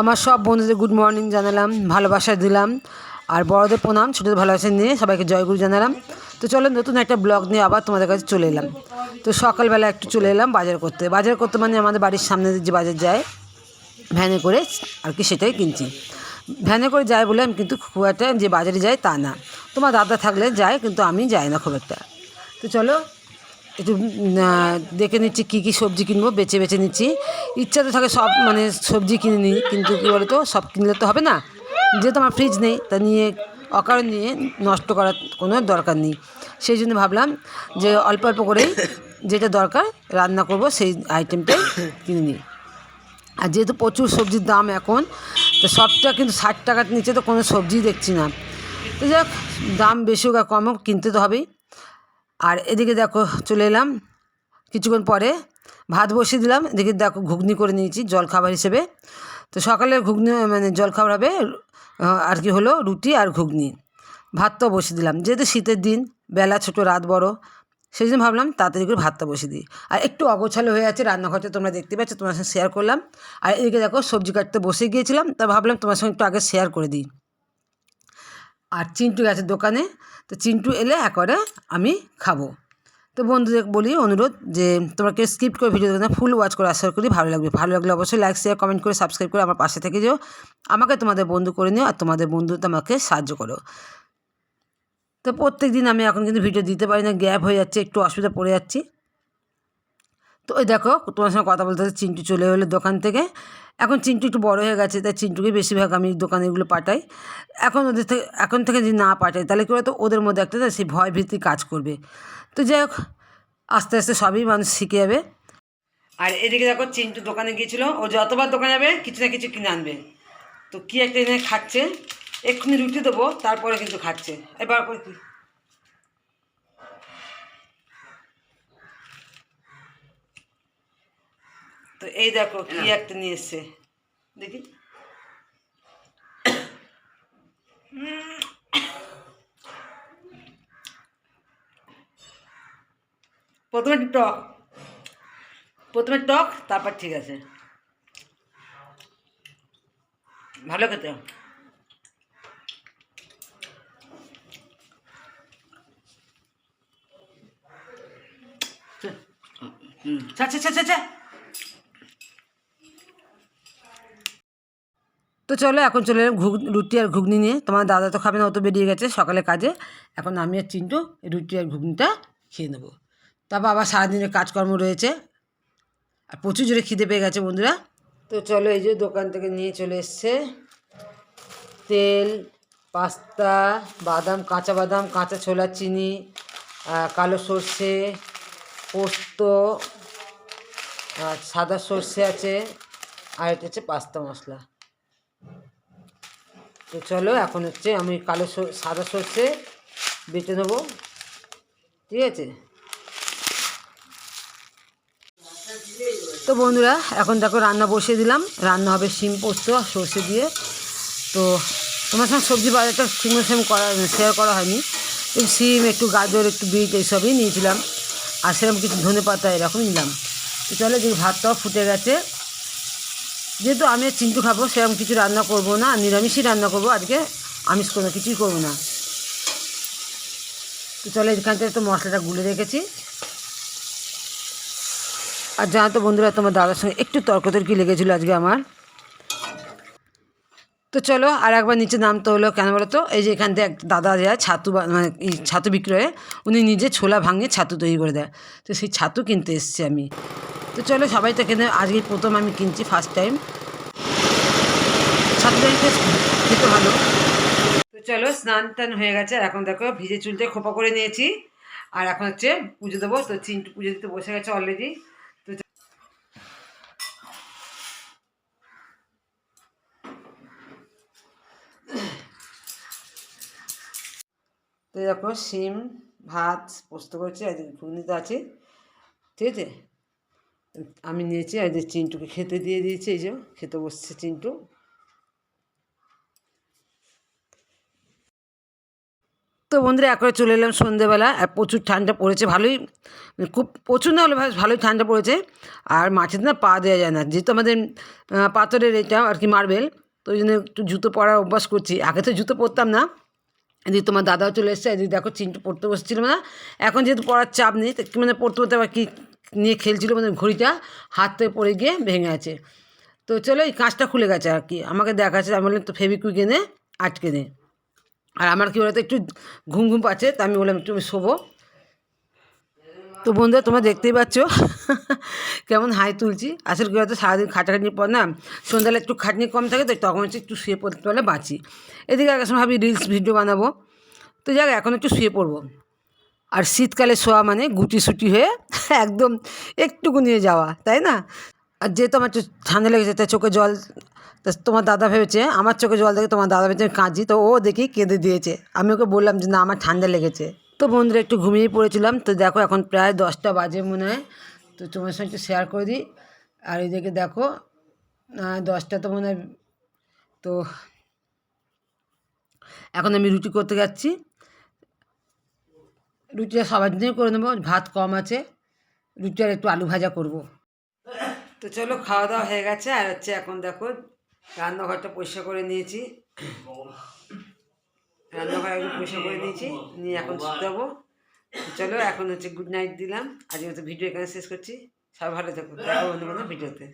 আমার সব বন্ধুদের গুড মর্নিং জানালাম, ভালোবাসা দিলাম। আর বড়দের প্রণাম, ছোটোদের ভালোবাসা নিয়ে সবাইকে জয়গুরু জানালাম। তো চলো নতুন একটা ব্লগ নিয়ে আবার তোমাদের কাছে চলে এলাম। তো সকালবেলা একটু চলে এলাম বাজার করতে। বাজার করতে মানে আমাদের বাড়ির সামনে যে বাজার যায়, ভ্যানে করে আর কি সেটাই কিনছি। ভ্যানে করে যায় বলে আমি কিন্তু খুব একটা যে বাজারে যাই তা না। তোমার দাদা থাকলে যায়, কিন্তু আমি যাই না খুব একটা। তো চলো একটু দেখে নিচ্ছি কী কী সবজি কিনবো বেছে বেছে নিচ্ছি। ইচ্ছা তো থাকে সব মানে সবজি কিনে নিই, কিন্তু কী বলো তো সব কিনলে তো হবে না। যেহেতু আমার ফ্রিজ নেই, তা নিয়ে, অকারণ নিয়ে নষ্ট করার কোনো দরকার নেই। সেই জন্য ভাবলাম যে অল্প অল্প করেই যেটা দরকার, রান্না করব, সেই আইটেমটাই কিনে নিই। আর যেহেতু প্রচুর সবজির দাম এখন, তো সবটা কিন্তু ষাট টাকার নিচে তো কোনো সবজি দেখছি না। তো যাক, দাম বেশি হোক আর কম হোক, কিনতে তো হবেই। আর এদিকে দেখো চলে এলাম। কিছুক্ষণ পরে ভাত বসিয়ে দিলাম। এদিকে দেখো ঘুগনি করে নিয়েছি জলখাবার হিসেবে। তো সকালে ঘুগনি মানে জলখাবার হবে আর কি হলো, রুটি আর ঘুগনি। ভাতটাও বসিয়ে দিলাম। যেহেতু শীতের দিন, বেলা ছোটো, রাত বড়, সেই জন্য ভাবলাম তাড়াতাড়ি করে ভাতটা বসিয়ে দিই। আর একটু অগোছালো হয়ে আছে রান্নাঘরটা, তোমরা দেখতে পাচ্ছ, তোমার সঙ্গে শেয়ার করলাম। আর এদিকে দেখো সবজি কাটতে বসে গিয়েছিলাম, তা ভাবলাম তোমার সঙ্গে একটু আগে শেয়ার করে দিই। আর চিন্টু গেছে দোকানে, তো চিন্টু এলে একবারে আমি খাব। তো বন্ধুদের বলি অনুরোধ যে তোমরা কেউ স্কিপ করে ভিডিও দেখো ফুল ওয়াচ করে আশা করি ভালো লাগবে। ভালো লাগলে অবশ্যই লাইক শেয়ার কমেন্ট করে সাবস্ক্রাইব করে আমার পাশে থেকে যেও। আমাকে তোমাদের বন্ধু করে নিও আর তোমাদের বন্ধু আমাকে সাহায্য করো। তো প্রত্যেক দিন আমি এখন কিন্তু ভিডিও দিতে পারি না গ্যাপ হয়ে যাচ্ছে, একটু অসুবিধা পড়ে যাচ্ছি। তো ওই দেখো, তোমার সঙ্গে কথা বলতে চিন্টু চলে এলো দোকান থেকে। এখন চিন্টু একটু বড় হয়ে গেছে, তাই চিন্টুকে বেশিরভাগ আমি দোকানে এগুলো পাঠাই। এখন ওদের থেকে, এখন থেকে যদি না পাঠাই, তাহলে কী তো ওদের মধ্যে একটা সেই ভয় ভীতি কাজ করবে। তো যাই হোক, আস্তে আস্তে সবই মানুষ শিখে যাবে। আর এদিকে দেখো, চিন্টু দোকানে গিয়েছিল, ও যতবার দোকানে যাবে, কিছু না কিছু কিনে আনবে। তো কী একটা এনে খাচ্ছে, এক্ষুনি রুটি দেবো, তারপরে কিন্তু খাচ্ছে। এবার কি? তো এই দেখো কি একটা নিয়ে এসছে দেখি। প্রথমে টক। প্রথমে টক তারপর ঠিক আছে। ভালো খেতে। ছা ছা ছা ছা। তো চলো, এখন চলে এলাম ঘুগ, রুটি আর ঘুগনি নিয়ে। তোমার দাদা তো খাবে না অত বেরিয়ে গেছে সকালে কাজে। এখন আমি আর চিন্টু রুটি আর ঘুগনিটা খেয়ে নেব। তারপর আবার সারাদিনের কাজকর্ম রয়েছে আর প্রচুর জোরে খিদে পেয়ে গেছে বন্ধুরা। তো চলো, এই যে দোকান থেকে নিয়ে চলে এসছে। তেল, পাস্তা, বাদাম, কাঁচা বাদাম, কাঁচা ছোলার চিনি কালো সর্ষে, পোস্ত, আর সাদা সর্ষে আছে, আর এটা হচ্ছে পাস্তা মশলা। তো চলো, এখন হচ্ছে আমি কালো সাদা সর্ষে বেটে নেব। ঠিক আছে? তো বন্ধুরা, এখন দেখো রান্না বসিয়ে দিলাম। রান্না হবে শিম পোস্ত সর্ষে দিয়ে। তো তোমার সঙ্গে সবজি বাজারটা সিম সেম করা শেয়ার করা হয়নি। একটু সিম একটু গাজর, একটু বিট এইসবই নিয়েছিলাম। আর সেরকম কিছু ধনে পাতা এরকম নিলাম। তো চলো যে ভাতটাও ফুটে গেছে। যেহেতু আমি চিন্টু খাব, সেরকম কিছু রান্না করব না, নিরামিষই রান্না করব, আজকে আমিষ কোনো কিছুই করব না। তো চলো এখান থেকে তো মশলাটা গুলে রেখেছি। আর জানো তো বন্ধুরা, তোমার দাদার সঙ্গে একটু তর্কতর্কি লেগেছিলো আজকে আমার। তো চলো আর একবার নিচে নামতে হলো কেন বলো তো? এই যে এখান থেকে এক দাদা যায় ছাতু মানে ছাতু বিক্রয়ে, উনি নিজে ছোলা ভাঙিয়ে ছাতু তৈরি করে দেয়। তো সেই ছাতু কিনতে এসেছি আমি। তো চলো সবাই তো কিনে আজকে প্রথম আমি কিনছি ফার্স্ট টাইম খেতে ভালো। তো চলো স্নান টান হয়ে গেছে, আর এখন দেখো ভিজে চুলটা খোপা করে নিয়েছি। আর এখন হচ্ছে পুজো দেবো, তো চিন্টু পুজো দিতে বসে গেছে অলরেডি তো দেখো শিম ভাত পোস্ত করেছি, আর ঘুগনি আছে। ঠিক আছে? আমি নিয়েছি আর যে চিন্টুকে খেতে দিয়ে দিয়েছি, এই যে খেতে বসছে চিন্টু। তো বন্ধুরা একবারে চলে এলাম সন্ধেবেলা, আর প্রচুর ঠান্ডা পড়েছে, ভালোই মানে খুব, প্রচুর না হলে ভালোই ঠান্ডা পড়েছে। আর মাছের না পা দেওয়া যায় না, যেহেতু আমাদের পাথরের এটা আর কি মার্বেল, তো ওই জন্য একটু জুতো পরার অভ্যাস করছি। আগে তো জুতো পরতাম না এদিকে তোমার দাদাও চলে এসছে এদিকে দেখো চিন্টু পড়তে বসেছিলাম না। এখন যেহেতু পড়ার চাপ নেই মানে পড়তে পড়তে আবার কী নিয়ে খেলছিল মানে ঘড়িটা, হাত পড়ে গিয়ে ভেঙে আছে। তো চলো এই কাঁচটা খুলে গেছে আর কি। আমাকে দেখাচ্ছে, আমি বললাম, তো ফেবিকুইক এনে আটকে নে আর আমার কী বলতো, একটু ঘুম ঘুম পাচ্ছে, তা আমি বললাম, একটু শোবো। তো বন্ধুরা, তোমরা দেখতেই পাচ্ছ, কেমন হাই তুলছি। আসলে কী হয়তো সারাদিন খাটাখাটনির পর না, সন্ধ্যাবেলা একটু খাটনি কম থাকে, তো তখন হচ্ছে একটু শুয়ে পড়তে পারলে বাঁচি। এদিকে আগে সময় ভাবি রিলস ভিডিও বানাবো। তো যাক, এখন একটু শুয়ে পড়ব। আর শীতকালে শোয়া মানে গুটি সুটি হয়ে একদম একটুকু নিয়ে যাওয়া, তাই না? আর যেহেতু আমার ঠান্ডা লেগেছে, তাই চোখে জল, তা তোমার দাদা ভেবেছে, আমার চোখে জল দেখে তোমার দাদা ভেবেছে কাঁদছি, তো ও দেখি কেঁদে দিয়েছে। আমি ওকে বললাম যে, না, আমার ঠান্ডা লেগেছে। তো বন্ধুরা, একটু ঘুমিয়ে পড়েছিলাম, তো দেখো এখন প্রায় দশটা বাজে মনে হয়। তো তোমার সঙ্গে একটু শেয়ার করে দিই। আর এদিকে দেখো দশটা তো মনে হয়, তো এখন আমি রুটি করতে যাচ্ছি। রুটিটা সবার জন্যই করে নেব, ভাত কম আছে রুটি আর একটু আলু ভাজা করব। তো চলো খাওয়া দাওয়া হয়ে গেছে, আর হচ্ছে এখন দেখো রান্নাঘরটা পরিষ্কার করে নিয়েছি। রান্নাঘর একটু পরিষ্কার করে নিয়েছি, নিয়ে এখন যাব চলো এখন হচ্ছে গুড নাইট দিলাম। আজকে তো ভিডিও এখানে শেষ করছি। সবাই ভালো থাকো, দেখো অন্য কোনো ভিডিওতে